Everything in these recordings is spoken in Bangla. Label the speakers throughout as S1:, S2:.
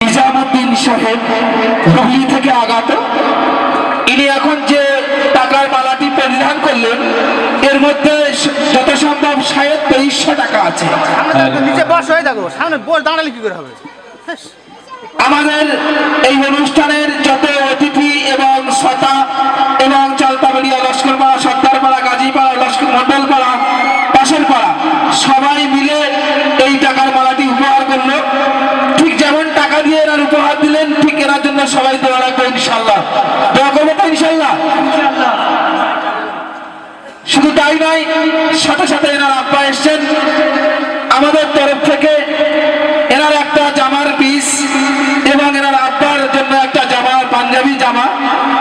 S1: নিজামুদ্দিন সাহেব হুগলি থেকে আগত ইনি এখন যে টাকার মালাটি পরিধান করলেন এর মধ্যে যত সম্ভব সাহেব তেইশশো টাকা আছে।
S2: নিচে বস হয়ে থাকো সামনে বস দাঁড়ালে কি করে হবে?
S1: আমাদের এই অনুষ্ঠানের ঠিক সবাই দোয়া রাখব ইনশাল্লাহ দোয়া করব তো ইনশাল্লাহ শুধু তাই নয়, সাথে সাথে এনার আব্বা এসছেন। আমাদের তরফ থেকে এনার একটা জামার পিস এবং এনার আব্বার জন্য একটা জামা, পাঞ্জাবি জামা।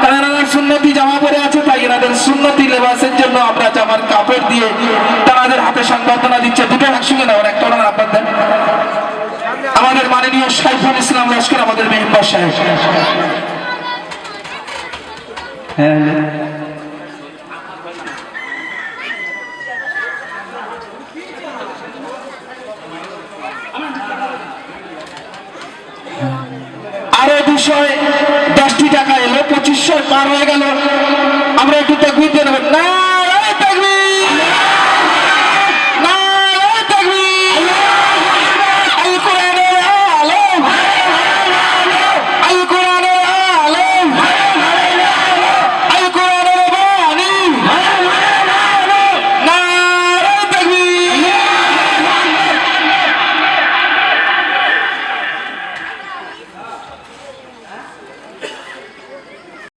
S1: কারণ এনারা সুন্নতি জামা পরে আছে, তাই এনাদের সুন্নতি লেবাসের জন্য আমরা জামার কাপড় দিয়ে তাদের হাতে সংবর্ধনা দিচ্ছে। দুটো একসঙ্গে নেওয়ার সাইফুল ইসলাম লস্কর আমাদের মেহম্বর সাহেব। হ্যাঁ। আরও দুশো দশটি টাকা এলো পঁচিশশো পার হয়ে গেল।